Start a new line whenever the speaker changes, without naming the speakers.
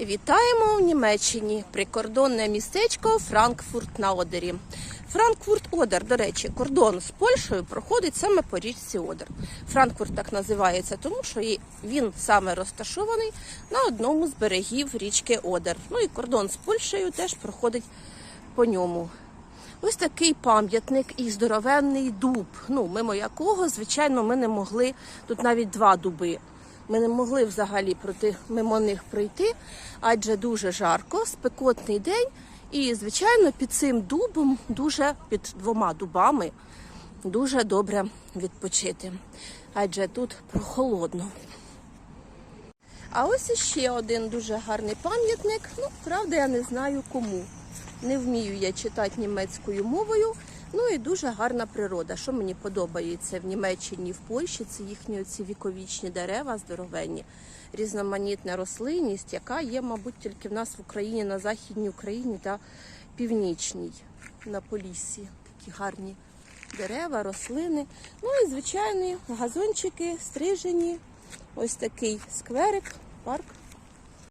Вітаємо в Німеччині прикордонне містечко Франкфурт на Одері. Франкфурт Одер, до речі, кордон з Польщею проходить саме по річці Одер. Франкфурт так називається, тому що він саме розташований на одному з берегів річки Одер. Ну і кордон з Польщею теж проходить по ньому. Ось такий пам'ятник і здоровенний дуб. Ну, мимо якого, звичайно, ми не могли. Тут навіть два дуби. Ми не могли взагалі проти мимо них пройти, адже дуже жарко, спекотний день. І, звичайно, під цим дубом, дуже під двома дубами, дуже добре відпочити. Адже тут прохолодно. А ось іще один дуже гарний пам'ятник. Ну, правда, я не знаю кому. Не вмію я читати німецькою мовою. Ну і дуже гарна природа. Що мені подобається в Німеччині, в Польщі, це їхні оці віковічні дерева здоровенні, різноманітна рослинність, яка є, мабуть, тільки в нас в Україні, на Західній Україні та Північній, на Поліссі. Такі гарні дерева, рослини. Ну і звичайні газончики, стрижені. Ось такий скверик, парк